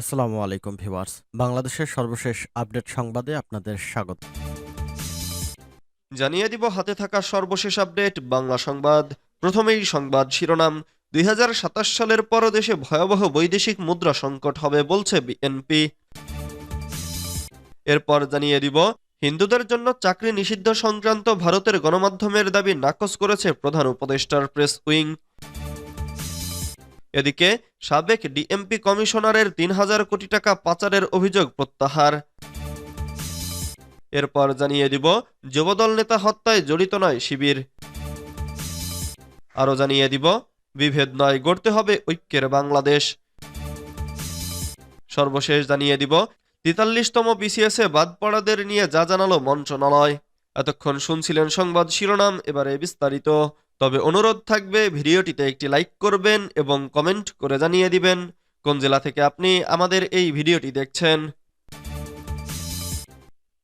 আসসালামু আলাইকুম ভিউয়ার্স। বাংলাদেশের সর্বশেষ আপডেট সংবাদে আপনাদের স্বাগত। জানিয়ে দিব হাতে থাকা সর্বশেষ আপডেট, বাংলা সংবাদ। প্রথমেই সংবাদ শিরোনাম। দুই হাজার সাতাশ সালের পর দেশে ভয়াবহ বৈদেশিক মুদ্রা সংকট হবে বলছে বিএনপি। এরপর জানিয়ে দিব, হিন্দুদের জন্য চাকরি নিষিদ্ধ সংক্রান্ত ভারতের গণমাধ্যমের দাবি নাকচ করেছে প্রধান উপদেষ্টার প্রেস উইং। এদিকে সাবেক ডিএমপি কমিশনারের তিন হাজার কোটি টাকা পাচারের অভিযোগ প্রত্যাহার। এরপর জানিয়ে দিব, যুবদল নেতা হত্যায় জড়িত নয় শিবির। আরও জানিয়ে দিব, বিভেদ নয় গড়তে হবে ঐক্যের বাংলাদেশ। সর্বশেষ জানিয়ে দিব, তেতাল্লিশতম বিসিএস বাদ পড়াদের নিয়ে যা জানালো মন্ত্রণালয়। এতক্ষণ শুনছিলেন সংবাদ শিরোনাম, এবারে বিস্তারিত। তবে অনুরোধ থাকবে ভিডিওটিতে একটি লাইক করবেন এবং কমেন্ট করে জানিয়ে দিবেন কোন জেলা থেকে আপনি আমাদের এই ভিডিওটি দেখছেন।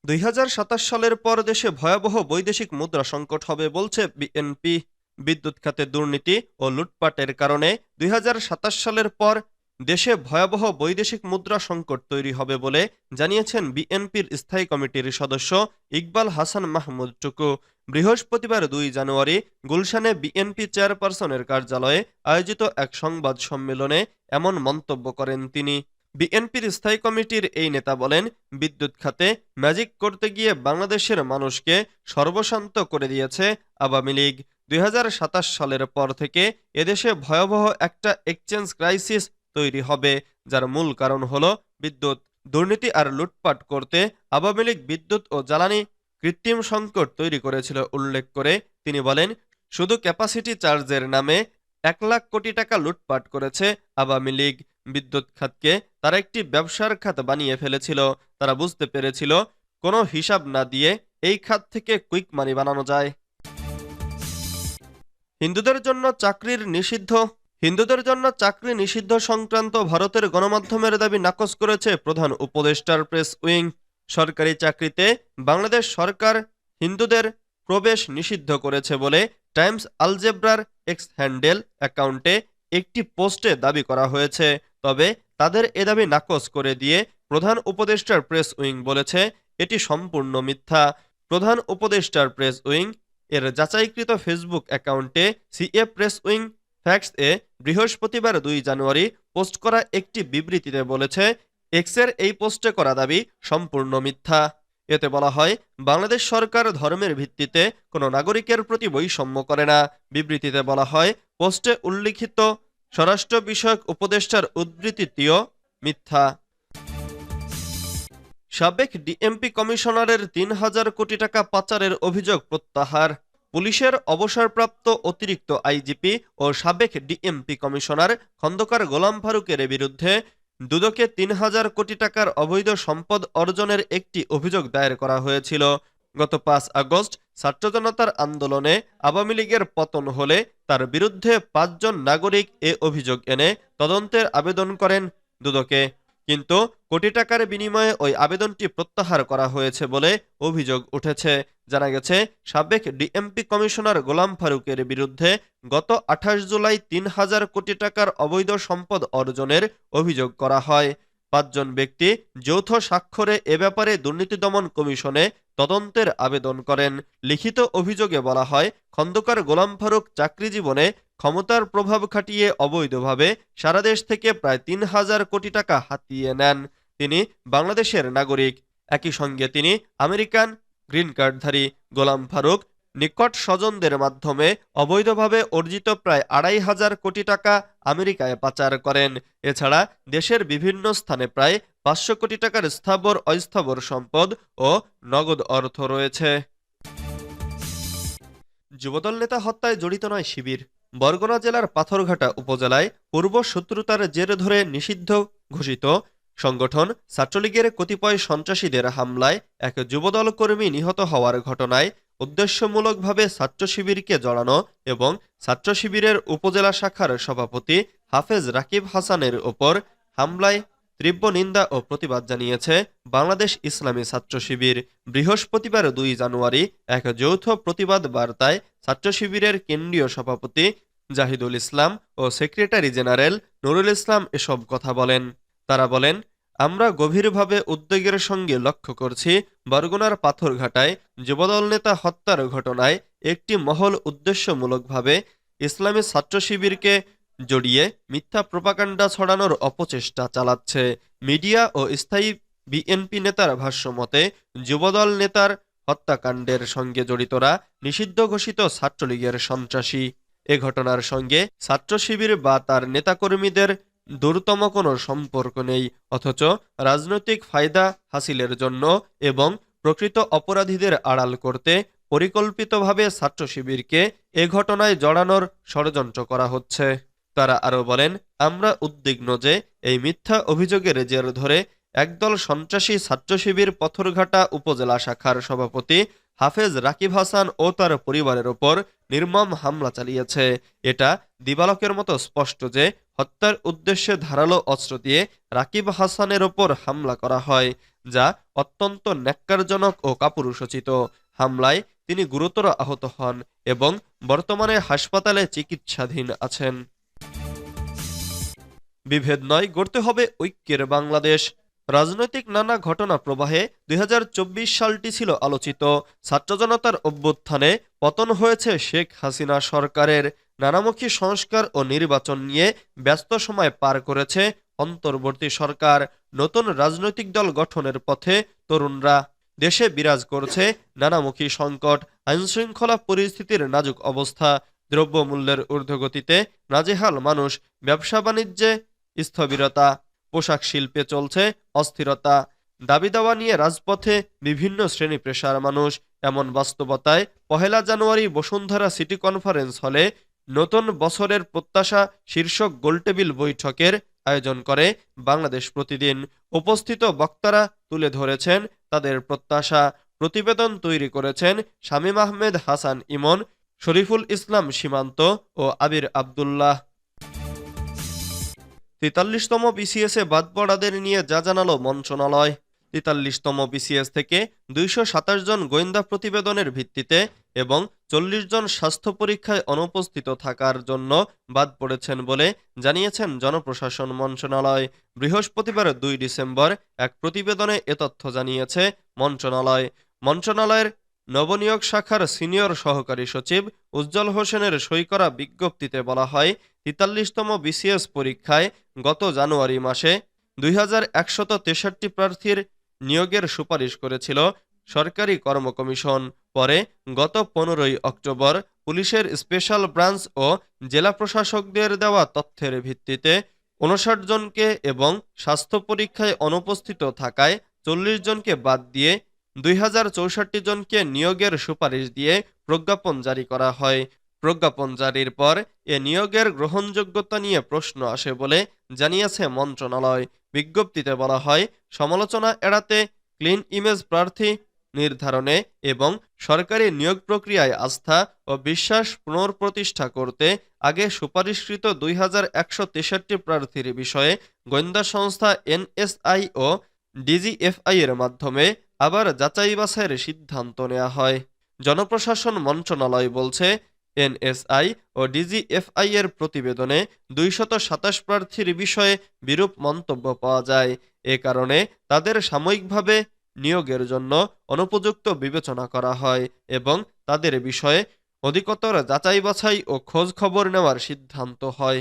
দুই হাজার সাতাশ সালের পর দেশে ভয়াবহ বৈদেশিক মুদ্রা সংকট হবে বলছে বিএনপি। বিদ্যুৎ খাতে দুর্নীতি ও লুটপাটের কারণে দুই হাজার সাতাশ সালের পর দেশে ভয়াবহ বৈদেশিক মুদ্রা সংকট তৈরি হবে বলে জানিয়েছেন বিএনপির স্থায়ী কমিটির সদস্য ইকবাল হাসান মাহমুদ টুকু। বৃহস্পতিবার দুই জানুয়ারি গুলশানে বিএনপি চেয়ারপারসনের কার্যালয়ে আয়োজিত এক সংবাদ সম্মেলনে এমন মন্তব্য করেন তিনি। বিএনপির স্থায়ী কমিটির এই নেতা বলেন, বিদ্যুৎ খাতে ম্যাজিক করতে গিয়ে বাংলাদেশের মানুষকে সর্বশান্ত করে দিয়েছে আওয়ামী লীগ। দুই হাজার সাতাশ সালের পর থেকে এদেশে ভয়াবহ একটা এক্সচেঞ্জ ক্রাইসিস তৈরি হবে, যার মূল কারণ হল বিদ্যুৎ। দুর্নীতি আর লুটপাট করতে আওয়ামী লীগ বিদ্যুৎ ও জ্বালানি কৃত্রিম সংকট তৈরি করেছিল উল্লেখ করে তিনি বলেন, শুধু ক্যাপাসিটি চার্জের নামে এক লাখ কোটি টাকা লুটপাট করেছে আওয়ামী লীগ। বিদ্যুৎ খাতকে তারা একটি ব্যবসার খাত বানিয়ে ফেলেছিল। তারা বুঝতে পেরেছিল, কোনো হিসাব না দিয়ে এই খাত থেকে কুইক মানি বানানো যায়। হিন্দুদের জন্য চাকরির নিষিদ্ধ। হিন্দুদের জন্য চাকরি নিষিদ্ধ সংক্রান্ত ভারতের গণমাধ্যমের দাবি নাকচ করেছে প্রধান উপদেষ্টার প্রেস উইং। সরকারি চাকরিতে বাংলাদেশ সরকার হিন্দুদের প্রবেশ নিষিদ্ধ করেছে বলে টাইমস আলজেব্রার এক্স হ্যান্ডেল অ্যাকাউন্টে একটি পোস্টে দাবি করা হয়েছে। তবে তাদের এ দাবি নাকচ করে দিয়ে প্রধান উপদেষ্টার প্রেস উইং বলেছে, এটি সম্পূর্ণ মিথ্যা। প্রধান উপদেষ্টার প্রেস উইং এর যাচাইকৃত ফেসবুক অ্যাকাউন্টে সিএ প্রেস উইং ফ্যাক্স এ বৃহস্পতিবার দুই জানুয়ারি পোস্ট করা একটি বিবৃতিতে বলেছে এক্সের এই পোস্টে করা দাবি সম্পূর্ণ মিথ্যা। এতে বলা হয়, বাংলাদেশ সরকার ধর্মের ভিত্তিতে কোনো নাগরিকের প্রতি বৈষম্য করে না। বিবৃতিতে বলা হয়, পোস্টে উল্লিখিত স্বরাষ্ট্র বিষয়ক উপদেষ্টার উদ্ধৃতিটিও মিথ্যা। সাবেক ডিএমপি কমিশনারের তিন হাজার কোটি টাকা পাচারের অভিযোগ প্রত্যাহার। পুলিশের অবসরপ্রাপ্ত অতিরিক্ত আইজিপি ও সাবেক ডিএমপি কমিশনার খন্দকার গোলাম ফারুকের বিরুদ্ধে দুদকে তিন হাজার কোটি টাকার অবৈধ সম্পদ অর্জনের একটি অভিযোগ দায়ের করা হয়েছিল। গত পাঁচ আগস্ট ছাত্র জনতার আন্দোলনে আওয়ামী লীগের পতন হলে তার বিরুদ্ধে পাঁচজন নাগরিক এ অভিযোগ এনে তদন্তের আবেদন করেন দুদকে। কিন্তু কোটি টাকার বিনিময়ে ওই আবেদনটি প্রত্যাহার করা হয়েছে বলে অভিযোগ উঠেছে। জানা গেছে, সাবেক ডিএমপি কমিশনার গোলাম ফারুকের বিরুদ্ধে গত আঠাশ জুলাই তিন হাজার কোটি টাকার অবৈধ সম্পদ অর্জনের অভিযোগ করা হয়। পাঁচজন ব্যক্তি যৌথ স্বাক্ষরে এ ব্যাপারে দুর্নীতি দমন কমিশনে তদন্তের আবেদন করেন। লিখিত অভিযোগে বলা হয়, খন্দকার গোলাম ফারুক চাকরি জীবনে ক্ষমতার প্রভাব খাটিয়ে অবৈধভাবে সারা দেশ থেকে প্রায় তিন হাজার কোটি টাকা হাতিয়ে নেন। তিনি বাংলাদেশের নাগরিক। একই সঙ্গে তিনি আমেরিকান গ্রিন কার্ডধারী। গোলাম ফারুক নিকট স্বজনদের মাধ্যমে অবৈধভাবে অর্জিত প্রায় আড়াই হাজার কোটি টাকা আমেরিকায় পাচার করেন। এছাড়া দেশের বিভিন্ন স্থানে প্রায় পাঁচশো কোটি টাকার স্থাবর অস্থাবর সম্পদ ও নগদ অর্থ রয়েছে। যুবদল নেতা হত্যায় জড়িত নয় শিবির। বরগুনা জেলার পাথরঘাটা উপজেলায় পূর্ব শত্রুতার জের ধরে নিষিদ্ধ ঘোষিত সংগঠন ছাত্রলীগের কতিপয় সন্ত্রাসীদের হামলায় এক যুবদল কর্মী নিহত হওয়ার ঘটনায় উদ্দেশ্যমূলকভাবে ছাত্র শিবিরকে জড়ানো এবং ছাত্র শিবিরের উপজেলা শাখার সভাপতি হাফেজ রাকিব হাসানের ওপর হামলায় তীব্র নিন্দা ও প্রতিবাদ জানিয়েছে বাংলাদেশ ইসলামী ছাত্র শিবির। বৃহস্পতিবার দুই জানুয়ারি এক যৌথ প্রতিবাদ বার্তায় ছাত্র শিবিরের কেন্দ্রীয় সভাপতি জাহিদুল ইসলাম ও সেক্রেটারি জেনারেল নুরুল ইসলাম এসব কথা বলেন। তারা বলেন আমরা গভীরভাবে উদ্বেগের সঙ্গে লক্ষ্য করছি, বরগুনার পাথরঘাটায় যুবদল নেতা হত্যার ঘটনায় একটি মহল উদ্দেশ্যমূলকভাবে ইসলামী ছাত্র শিবিরকে জড়িয়ে মিথ্যা প্রপাকাণ্ডা ছড়ানোর অপচেষ্টা চালাচ্ছে। মিডিয়া ও স্থায়ী বিএনপি নেতার ভাষ্যমতে যুবদল নেতার হত্যাকাণ্ডের সঙ্গে জড়িতরা নিষিদ্ধ ঘোষিত ছাত্রলীগের সন্ত্রাসী। এ ঘটনার সঙ্গে ছাত্র শিবির বা তার নেতাকর্মীদের দূরতম কোনো সম্পর্ক নেই, অথচ রাজনৈতিক ফায়দা হাসিলের জন্য এবং প্রকৃত অপরাধীদের আড়াল করতে পরিকল্পিতভাবে ছাত্র শিবিরকে এ ঘটনায় জড়ানোর ষড়যন্ত্র করা হচ্ছে। তারা আরও বলেন, আমরা উদ্বিগ্ন যে এই মিথ্যা অভিযোগের জের ধরে একদল সন্ত্রাসী ছাত্র শিবির পথরঘাটা উপজেলা শাখার সভাপতি হাফেজ রাকিব হাসান ও তার পরিবারের ওপর নির্মম হামলা চালিয়েছে। এটা দিবালকের মতো স্পষ্ট যে হত্যার উদ্দেশ্যে ধারালো অস্ত্র দিয়ে রাকিব হাসানের ওপর হামলা করা হয়, যা অত্যন্ত ন্যাক্কারজনক ও কাপুরুষোচিত। হামলায় তিনি গুরুতর আহত হন এবং বর্তমানে হাসপাতালে চিকিৎসাধীন আছেন। বিভেদ নয়, গড়তে হবে ঐক্যের বাংলাদেশ। রাজনৈতিক নানা ঘটনা প্রবাহে দুই হাজার চব্বিশ সালটি ছিল আলোচিত। ছাত্র জনতার অভ্যুত্থানে পতন হয়েছে শেখ হাসিনা সরকারের। নানামুখী সংস্কার ও নির্বাচন নিয়ে ব্যস্ত সময় পার করেছে অন্তর্বর্তী সরকার। নতুন রাজনৈতিক দল গঠনের পথে তরুণরা দেশে বিরাজ করছে নানামুখী সংকট, আইনশৃঙ্খলা পরিস্থিতির নাজুক অবস্থা, দ্রব্যমূল্যের ঊর্ধ্বগতিতে নাজেহাল মানুষ, ব্যবসা বাণিজ্যে স্থবিরতা। পোশাক শিল্পে চলছে অস্থিরতা। দাবি দাওয়া নিয়ে রাজপথে বিভিন্ন শ্রেণি পেশার মানুষ, এমন বাস্তবতায় পহেলা জানুয়ারি বসুন্ধরা সিটি কনফারেন্স হলে নতুন বছরের প্রত্যাশা শীর্ষক গোলটেবিল বৈঠকের আয়োজন করে বাংলাদেশ প্রতিদিন। উপস্থিত বক্তারা তুলে ধরেছেন তাদের প্রত্যাশা, প্রতিবেদন তৈরি করেছেন শামীম আহমেদ, হাসান ইমন, শরীফুল ইসলাম সীমান্ত ও আবির আবদুল্লাহ। তেতাল্লিশতম বিসিএস বাদ পড়াদের নিয়ে যা জানালো মন্ত্রণালয়। তেতাল্লিশতম বিসিএস থেকে দুইশো সাতাশ জন গোয়েন্দা প্রতিবেদনের ভিত্তিতে এবং চল্লিশ জন স্বাস্থ্য পরীক্ষায় অনুপস্থিত থাকার জন্য বাদ পড়েছেন বলে জানিয়েছেন জনপ্রশাসন মন্ত্রণালয়। বৃহস্পতিবার দুই ডিসেম্বর এক প্রতিবেদনে এ তথ্য জানিয়েছে মন্ত্রণালয়। মন্ত্রণালয়ের নবনিয়োগ শাখার সিনিয়র সহকারী সচিব উজ্জ্বল হোসেনের সই করা বিজ্ঞপ্তিতে বলা হয়, তেতাল্লিশতম বিসিএস পরীক্ষায় গত জানুয়ারি মাসে দুই প্রার্থীর নিয়োগের সুপারিশ করেছিল সরকারি কর্ম কমিশন পরে গত পনেরোই অক্টোবর পুলিশের স্পেশাল ব্রাঞ্চ ও জেলা প্রশাসকদের দেওয়া তথ্যের ভিত্তিতে উনষাট জনকে এবং স্বাস্থ্য পরীক্ষায় অনুপস্থিত থাকায় চল্লিশ জনকে বাদ দিয়ে দুই হাজার চৌষট্টি জনকে নিয়োগের সুপারিশ দিয়ে প্রজ্ঞাপন জারি করা হয়। প্রজ্ঞাপন জারির পর এ নিয়োগের গ্রহণযোগ্যতা নিয়ে প্রশ্ন আসে বলে জানিয়েছে মন্ত্রণালয়। বিজ্ঞপ্তিতে বলা হয়, সমালোচনা এড়াতে ক্লিন ইমেজ প্রার্থী নির্ধারণে এবং সরকারি নিয়োগ প্রক্রিয়ায় আস্থা ও বিশ্বাস পুনঃপ্রতিষ্ঠা করতে আগে সুপারিশকৃত দুই হাজার একশো তেষট্টি প্রার্থীর বিষয়ে গোয়েন্দা সংস্থা এনএসআই ও ডিজিএফআই এর মাধ্যমে আবার যাচাই বাছাইয়ের সিদ্ধান্ত নেওয়া হয়। জনপ্রশাসন মন্ত্রণালয় বলছে, এনএসআই ও ডিজিএফআই এর প্রতিবেদনে দুইশত সাতাশ প্রার্থীর বিষয়ে বিরূপ মন্তব্য পাওয়া যায়। এ কারণে তাদের সাময়িকভাবে নিয়োগের জন্য অনুপযুক্ত বিবেচনা করা হয় এবং তাদের বিষয়ে অধিকতর যাচাই বাছাই ও খোঁজ খবর নেওয়ার সিদ্ধান্ত হয়।